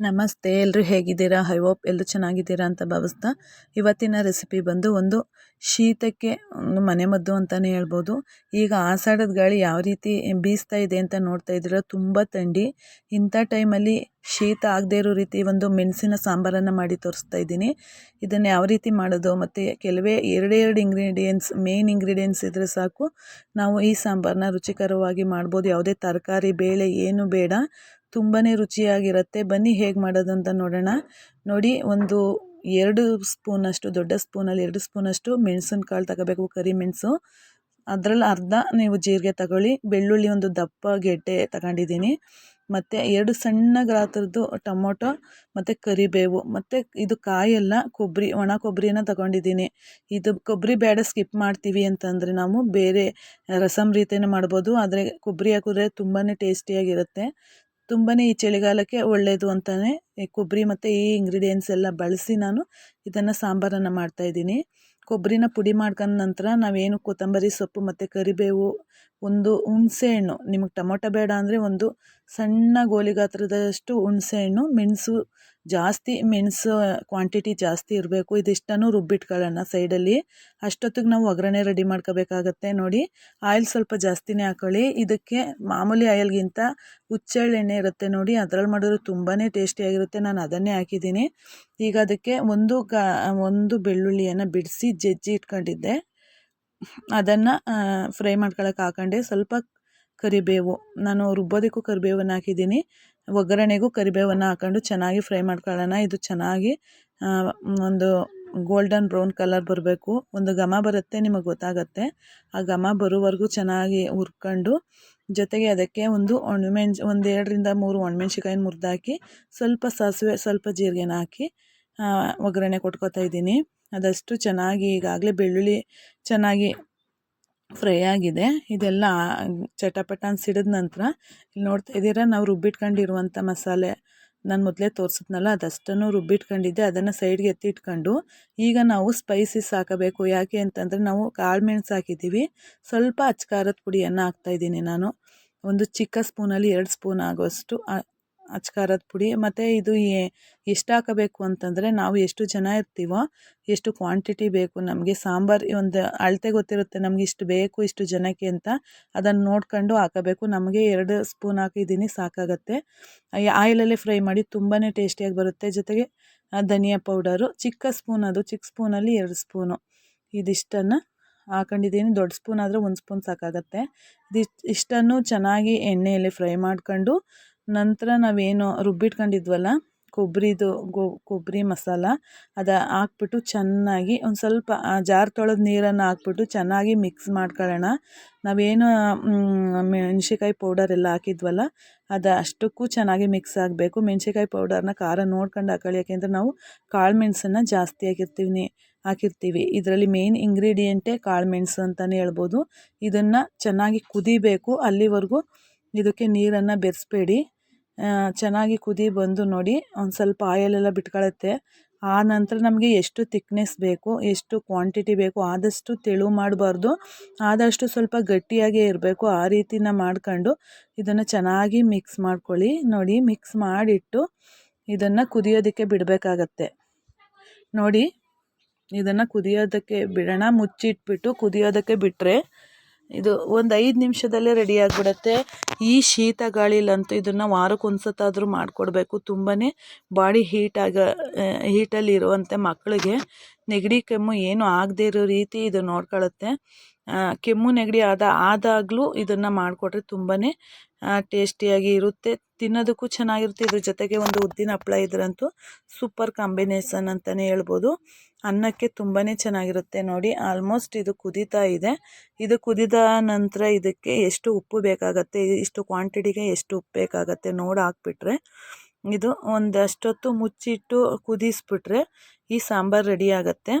ನಮಸ್ತೆ ಎಲ್ಲರೂ ಹೇಗಿದ್ದೀರಾ? ಐ ಹೋಪ್ ಎಲ್ಲರೂ ಚೆನ್ನಾಗಿದ್ದೀರಾ ಅಂತ ಭಾವಿಸ್ತಾ ಇವತ್ತಿನ ರೆಸಿಪಿ ಬಂದು ಒಂದು ಶೀತಕ್ಕೆ ಒಂದು ಮನೆಮದ್ದು ಅಂತಲೇ ಹೇಳ್ಬೋದು. ಈಗ ಆಸಾಡದ ಗಾಳಿ ಯಾವ ರೀತಿ ಬೀಸ್ತಾ ಇದೆ ಅಂತ ನೋಡ್ತಾ ಇದ್ದೀರ? ತುಂಬ ಥಂಡಿ ಇಂಥ ಟೈಮಲ್ಲಿ ಶೀತ ಆಗದೇ ಇರೋ ರೀತಿ ಒಂದು ಮೆಣಸಿನ ಸಾಂಬಾರನ್ನು ಮಾಡಿ ತೋರಿಸ್ತಾ ಇದ್ದೀನಿ. ಇದನ್ನು ಯಾವ ರೀತಿ ಮಾಡೋದು? ಮತ್ತು ಕೆಲವೇ ಎರಡೆರಡು ಎರಡು ಇಂಗ್ರೀಡಿಯೆಂಟ್ಸ್ ಮೇನ್ ಇಂಗ್ರೀಡಿಯೆಂಟ್ಸ್ ಇದ್ದರೆ ಸಾಕು. ನಾವು ಈ ಸಾಂಬಾರನ್ನ ರುಚಿಕರವಾಗಿ ಮಾಡ್ಬೋದು. ಯಾವುದೇ ತರಕಾರಿ, ಬೇಳೆ ಏನು ಬೇಡ. ತುಂಬಾ ರುಚಿಯಾಗಿರುತ್ತೆ. ಬನ್ನಿ ಹೇಗೆ ಮಾಡೋದು ಅಂತ ನೋಡೋಣ. ನೋಡಿ, ಒಂದು ಎರಡು ಸ್ಪೂನಷ್ಟು ದೊಡ್ಡ ಸ್ಪೂನಲ್ಲಿ ಎರಡು ಸ್ಪೂನಷ್ಟು ಮೆಣಸಿನ ಕಾಳು ತಗೋಬೇಕು ಕರಿಮೆಣಸು ಅದರಲ್ಲಿ ಅರ್ಧ ನೀವು ಜೀರಿಗೆ ತಗೊಳ್ಳಿ. ಬೆಳ್ಳುಳ್ಳಿ ಒಂದು ದಪ್ಪ ಗೆಡ್ಡೆ ತಗೊಂಡಿದ್ದೀನಿ. ಮತ್ತು ಎರಡು ಸಣ್ಣ ಗ್ರಾತ್ರದ್ದು ಟೊಮೊಟೊ, ಮತ್ತು ಕರಿಬೇವು, ಮತ್ತು ಇದು ಕಾಯೆಲ್ಲ ಕೊಬ್ಬರಿ ಒಣ ಕೊಬ್ಬರಿನ ತಗೊಂಡಿದ್ದೀನಿ. ಇದು ಕೊಬ್ಬರಿ ಬೇಡ, ಸ್ಕಿಪ್ ಮಾಡ್ತೀವಿ ಅಂತಂದರೆ ನಾವು ಬೇರೆ ರಸಮ್ ರೀತಿಯೂ ಮಾಡ್ಬೋದು. ಆದರೆ ಕೊಬ್ಬರಿ ಹಾಕಿದ್ರೆ ತುಂಬಾ ಟೇಸ್ಟಿಯಾಗಿರುತ್ತೆ. ತುಂಬಾ ಈ ಚಳಿಗಾಲಕ್ಕೆ ಒಳ್ಳೆಯದು ಅಂತಲೇ ಈ ಕೊಬ್ಬರಿ ಮತ್ತು ಈ ಇಂಗ್ರೀಡಿಯೆಂಟ್ಸ್ ಎಲ್ಲ ಬಳಸಿ ನಾನು ಇದನ್ನು ಸಾಂಬಾರನ್ನು ಮಾಡ್ತಾಯಿದ್ದೀನಿ ಕೊಬ್ಬರಿನ ಪುಡಿ ಮಾಡ್ಕೊಂಡ ನಂತರ ನಾವೇನು ಕೊತ್ತಂಬರಿ ಸೊಪ್ಪು ಮತ್ತು ಕರಿಬೇವು, ಒಂದು ಹುಣಸೆಹಣ್ಣು ನಿಮಗೆ ಟೊಮೊಟೊ ಬೇಡ ಅಂದರೆ ಒಂದು ಸಣ್ಣ ಗೋಲಿ ಗಾತ್ರದಷ್ಟು ಹುಣಸೆಹಣ್ಣು ಮೆಣಸು ಜಾಸ್ತಿ ಮೆಣಸು ಕ್ವಾಂಟಿಟಿ ಜಾಸ್ತಿ ಇರಬೇಕು. ಇದಿಷ್ಟನ್ನು ರುಬ್ಬಿಟ್ಕೊಳ್ಳೋಣ ಸೈಡಲ್ಲಿ. ಅಷ್ಟೊತ್ತಿಗೆ ನಾವು ಒಗ್ಗರಣೆ ರೆಡಿ ಮಾಡ್ಕೋಬೇಕಾಗತ್ತೆ. ನೋಡಿ, ಆಯಿಲ್ ಸ್ವಲ್ಪ ಜಾಸ್ತಿನೇ ಹಾಕೊಳ್ಳಿ. ಇದಕ್ಕೆ ಮಾಮೂಲಿ ಆಯಿಲ್ಗಿಂತ ಎಣ್ಣೆ ಇರುತ್ತೆ ನೋಡಿ. ಅದರಲ್ಲಿ ಮಾಡಿದ್ರೆ ತುಂಬಾ ಟೇಸ್ಟಿಯಾಗಿರುತ್ತೆ ನಾನು ಅದನ್ನೇ ಹಾಕಿದ್ದೀನಿ. ಈಗ ಅದಕ್ಕೆ ಒಂದು ಒಂದು ಬೆಳ್ಳುಳ್ಳಿಯನ್ನು ಬಿಡಿಸಿ ಜಜ್ಜಿ ಇಟ್ಕೊಂಡಿದ್ದೆ. ಅದನ್ನು ಫ್ರೈ ಮಾಡ್ಕೊಳಕ್ಕೆ ಹಾಕೊಂಡೆ. ಸ್ವಲ್ಪ ಕರಿಬೇವು. ನಾನು ರುಬ್ಬೋದಕ್ಕೂ ಕರಿಬೇವನ್ನು ಹಾಕಿದ್ದೀನಿ. ಒಗ್ಗರಣೆಗೂ ಕರಿಬೇವನ್ನು ಹಾಕೊಂಡು ಚೆನ್ನಾಗಿ ಫ್ರೈ ಮಾಡ್ಕೊಳ್ಳೋಣ. ಇದು ಚೆನ್ನಾಗಿ ಒಂದು ಗೋಲ್ಡನ್ ಬ್ರೌನ್ ಕಲರ್ ಬರಬೇಕು. ಒಂದು ಘಮ ಬರುತ್ತೆ ನಿಮಗೆ ಗೊತ್ತಾಗುತ್ತೆ. ಆ ಘಮ ಬರೋವರೆಗೂ ಚೆನ್ನಾಗಿ ಹುರ್ಕೊಂಡು, ಜೊತೆಗೆ ಅದಕ್ಕೆ ಒಂದು ಒಣಮೆಣ್, ಒಂದು ಎರಡರಿಂದ ಮೂರು ಒಣಮೆಣ್ಸಿಕಾಯಿನ ಮುರಿದಾಕಿ, ಸ್ವಲ್ಪ ಸಾಸಿವೆ, ಸ್ವಲ್ಪ ಜೀರಿಗೆನ ಹಾಕಿ ಒಗ್ಗರಣೆ ಕೊಟ್ಕೋತಾ ಇದ್ದೀನಿ. ಅದಷ್ಟು ಚೆನ್ನಾಗಿ ಈಗಾಗಲೇ ಬೆಳ್ಳುಳ್ಳಿ ಚೆನ್ನಾಗಿ ಫ್ರೈ ಆಗಿದೆ. ಇದೆಲ್ಲ ಚಟಪಟ ಅಂತ ಸಿಡಿದ ನಂತರ ಇಲ್ಲಿ ನೋಡ್ತಾ ಇದ್ದೀರಾ, ನಾವು ರುಬ್ಬಿಟ್ಕೊಂಡಿರುವಂಥ ಮಸಾಲೆ ನಾನು ಮೊದಲೇ ತೋರಿಸಿದ್ನಲ್ಲ, ಅದಷ್ಟನ್ನು ರುಬ್ಬಿಟ್ಕೊಂಡಿದ್ದೆ. ಅದನ್ನು ಸೈಡ್ಗೆ ಎತ್ತಿಟ್ಕೊಂಡು ಈಗ ನಾವು ಸ್ಪೈಸಸ್ ಹಾಕಬೇಕು. ಯಾಕೆ ಅಂತಂದರೆ ನಾವು ಕಾಳು ಮೆಣಸು ಹಾಕಿದ್ದೀವಿ. ಸ್ವಲ್ಪ ಅಚ್ಕಾರದ ಪುಡಿಯನ್ನು ಹಾಕ್ತಾಯಿದ್ದೀನಿ ನಾನು. ಒಂದು ಚಿಕ್ಕ ಸ್ಪೂನಲ್ಲಿ ಎರಡು ಸ್ಪೂನ್ ಅಚ್ಕಾರದ ಪುಡಿ, ಮತ್ತು ಇದು ಎಷ್ಟು ಹಾಕಬೇಕು ಅಂತಂದರೆ ನಾವು ಎಷ್ಟು ಜನ ಇರ್ತೀವೋ ಎಷ್ಟು ಕ್ವಾಂಟಿಟಿ ಬೇಕು, ನಮಗೆ ಸಾಂಬಾರು ಒಂದು ಅಳತೆ ಗೊತ್ತಿರುತ್ತೆ ನಮಗೆ ಇಷ್ಟು ಬೇಕು, ಇಷ್ಟು ಜನಕ್ಕೆ ಅಂತ ಅದನ್ನು ನೋಡ್ಕೊಂಡು ಹಾಕಬೇಕು. ನಮಗೆ ಎರಡು ಸ್ಪೂನ್ ಹಾಕಿದ್ದೀನಿ, ಸಾಕಾಗತ್ತೆ. ಆಯಿಲಲ್ಲೇ ಫ್ರೈ ಮಾಡಿ ತುಂಬಾ ಟೇಸ್ಟಿಯಾಗಿ ಬರುತ್ತೆ. ಜೊತೆಗೆ ಧನಿಯಾ ಪೌಡರು ಚಿಕ್ಕ ಸ್ಪೂನ್ ಅದು, ಚಿಕ್ಕ ಸ್ಪೂನಲ್ಲಿ ಎರಡು ಸ್ಪೂನು ಇದಿಷ್ಟನ್ನು ಹಾಕೊಂಡಿದ್ದೀನಿ. ದೊಡ್ಡ ಸ್ಪೂನ್ ಆದರೆ ಒಂದು ಸ್ಪೂನ್ ಸಾಕಾಗತ್ತೆ. ಇದಿಷ್ಟು, ಇಷ್ಟನ್ನು ಚೆನ್ನಾಗಿ ಎಣ್ಣೆಯಲ್ಲಿ ಫ್ರೈ ಮಾಡ್ಕೊಂಡು ನಂತರ ನಾವೇನು ರುಬ್ಬಿಟ್ಕೊಂಡಿದ್ವಲ್ಲ ಕೊಬ್ಬರಿದು ಗೊ ಕೊಬ್ಬರಿ ಮಸಾಲ, ಅದು ಹಾಕ್ಬಿಟ್ಟು ಚೆನ್ನಾಗಿ ಒಂದು ಸ್ವಲ್ಪ ಜಾರ್ ತೊಳೆದ ನೀರನ್ನು ಹಾಕ್ಬಿಟ್ಟು ಚೆನ್ನಾಗಿ ಮಿಕ್ಸ್ ಮಾಡ್ಕೊಳ್ಳೋಣ. ನಾವೇನು ಮೆಣ್ಸಿಕಾಯಿ ಪೌಡರ್ ಎಲ್ಲ ಹಾಕಿದ್ವಲ್ಲ, ಅದು ಅಷ್ಟಕ್ಕೂ ಚೆನ್ನಾಗಿ ಮಿಕ್ಸ್ ಆಗಬೇಕು. ಮೆಣ್ಸಿಕಾಯಿ ಪೌಡರ್ನ ಖಾರ ನೋಡ್ಕೊಂಡು ಹಾಕೊಳ್ಳಿ, ಯಾಕೆಂದರೆ ನಾವು ಕಾಳು ಮೆಣಸನ್ನು ಜಾಸ್ತಿ ಹಾಕಿರ್ತೀವಿ ಹಾಕಿರ್ತೀವಿ. ಇದರಲ್ಲಿ ಮೇನ್ ಇಂಗ್ರೀಡಿಯೆಂಟೇ ಕಾಳು ಮೆಣಸು ಅಂತಲೇ ಹೇಳ್ಬೋದು. ಇದನ್ನು ಚೆನ್ನಾಗಿ ಕುದಿಬೇಕು, ಅಲ್ಲಿವರೆಗೂ ಇದಕ್ಕೆ ನೀರನ್ನು ಬೆರೆಸ್ಬೇಡಿ. ಚೆನ್ನಾಗಿ ಕುದಿ ಬಂದು ನೋಡಿ, ಒಂದು ಸ್ವಲ್ಪ ಆಯಲೆಲ್ಲ ಬಿಟ್ಕೊಳತ್ತೆ. ಆ ನಂತರ ನಮಗೆ ಎಷ್ಟು ತಿಕ್ನೆಸ್ ಬೇಕು, ಎಷ್ಟು ಕ್ವಾಂಟಿಟಿ ಬೇಕು, ಆದಷ್ಟು ತೆಳು ಮಾಡಬಾರ್ದು. ಆದಷ್ಟು ಸ್ವಲ್ಪ ಗಟ್ಟಿಯಾಗೇ ಇರಬೇಕು, ಆ ರೀತಿನ ಮಾಡ್ಕೊಂಡು ಇದನ್ನು ಚೆನ್ನಾಗಿ ಮಿಕ್ಸ್ ಮಾಡ್ಕೊಳ್ಳಿ. ನೋಡಿ ಮಿಕ್ಸ್ ಮಾಡಿಟ್ಟು ಇದನ್ನು ಕುದಿಯೋದಕ್ಕೆ ಬಿಡಬೇಕಾಗತ್ತೆ. ನೋಡಿ, ಇದನ್ನು ಕುದಿಯೋದಕ್ಕೆ ಬಿಡೋಣ, ಮುಚ್ಚಿಟ್ಬಿಟ್ಟು ಕುದಿಯೋದಕ್ಕೆ ಬಿಟ್ಟರೆ ಇದು ಒಂದು ಐದು ನಿಮಿಷದಲ್ಲೇ ರೆಡಿ ಆಗಿಬಿಡುತ್ತೆ. ಈ ಶೀತ ಗಾಳಿಲಂತೂ ಇದನ್ನು ವಾರಕ್ಕೆ ಒಂದು ಸತಾದರೂ ಮಾಡಿಕೊಡ್ಬೇಕು. ತುಂಬಾ ಬಾಡಿ ಹೀಟಾಗ ಹೀಟಲ್ಲಿ ಇರುವಂತೆ ಮಕ್ಕಳಿಗೆ ನೆಗಡಿ, ಕೆಮ್ಮು ಏನು ಆಗದೇ ಇರೋ ರೀತಿ ಇದು ನೋಡ್ಕೊಳ್ಳುತ್ತೆ ಕೆಮ್ಮು, ನೆಗಡಿ ಆದ, ಆದಾಗಲೂ ಇದನ್ನು ಮಾಡಿಕೊಟ್ರೆ ತುಂಬಾ ಟೇಸ್ಟಿಯಾಗಿ ಇರುತ್ತೆ. ತಿನ್ನೋದಕ್ಕೂ ಚೆನ್ನಾಗಿರುತ್ತೆ. ಇದ್ರ ಜೊತೆಗೆ ಒಂದು ಉದ್ದಿನ ಹಪ್ಪಳ ಇದ್ರಂತೂ ಸೂಪರ್ ಕಾಂಬಿನೇಷನ್ ಅಂತಲೇ ಹೇಳ್ಬೋದು. ಅನ್ನಕ್ಕೆ ತುಂಬಾ ಚೆನ್ನಾಗಿರುತ್ತೆ ನೋಡಿ. ಆಲ್ಮೋಸ್ಟ್ ಇದು ಕುದೀತಾ ಇದೆ. ಇದು ಕುದಿದ ನಂತರ ಇದಕ್ಕೆ ಎಷ್ಟು ಉಪ್ಪು ಬೇಕಾಗತ್ತೆ, ಇಷ್ಟು ಕ್ವಾಂಟಿಟಿಗೆ ಎಷ್ಟು ಉಪ್ಪು ಬೇಕಾಗತ್ತೆ ನೋಡಿ ಹಾಕ್ಬಿಟ್ರೆ, ಇದು ಒಂದಷ್ಟೊತ್ತು ಮುಚ್ಚಿಟ್ಟು ಕುದಿಸ್ಬಿಟ್ರೆ ಈ ಸಾಂಬಾರು ರೆಡಿ ಆಗುತ್ತೆ.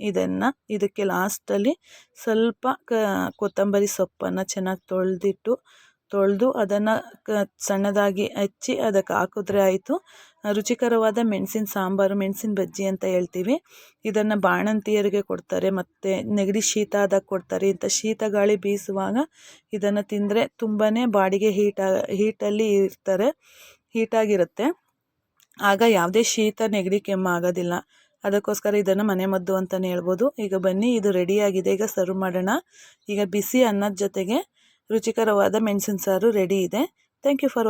ಇದನ್ನು ಇದಕ್ಕೆ ಲಾಸ್ಟಲ್ಲಿ ಸ್ವಲ್ಪ ಕ, ಕೊತ್ತಂಬರಿ ಸೊಪ್ಪನ್ನು ಚೆನ್ನಾಗಿ ತೊಳೆದಿಟ್ಟು, ತೊಳೆದು ಅದನ್ನು ಕ, ಸಣ್ಣದಾಗಿ ಹೆಚ್ಚಿ ಅದಕ್ಕೆ ಹಾಕಿದ್ರೆ ಆಯಿತು. ರುಚಿಕರವಾದ ಮೆಣಸಿನ ಸಾಂಬಾರು, ಮೆಣಸಿನ ಬಜ್ಜಿ ಅಂತ ಹೇಳ್ತೀವಿ. ಇದನ್ನು ಬಾಣಂತಿಯರಿಗೆ ಕೊಡ್ತಾರೆ, ಮತ್ತು ನೆಗಡಿ ಶೀತ ಆದಾಗ ಕೊಡ್ತಾರೆ. ಇಂಥ ಶೀತ ಗಾಳಿ ಬೀಸುವಾಗ ಇದನ್ನು ತಿಂದರೆ ತುಂಬಾ ಬಾಡಿಗೆ ಹೀಟ ಹೀಟಲ್ಲಿ ಇರ್ತಾರೆ ಹೀಟಾಗಿರುತ್ತೆ ಆಗ ಯಾವುದೇ ಶೀತ, ನೆಗಡಿ, ಕೆಮ್ಮು ಆಗೋದಿಲ್ಲ. ಅದಕ್ಕೋಸ್ಕರ ಇದನ್ನು ಮನೆಮದ್ದು ಅಂತಲೇ ಹೇಳ್ಬೋದು. ಈಗ ಬನ್ನಿ, ಇದು ರೆಡಿಯಾಗಿದೆ. ಈಗ ಸರ್ವ್ ಮಾಡೋಣ. ಈಗ ಬಿಸಿ ಅನ್ನದ ಜೊತೆಗೆ ರುಚಿಕರವಾದ ಮೆಣಸಿನ ಸಾರು ರೆಡಿ ಇದೆ. Thank you for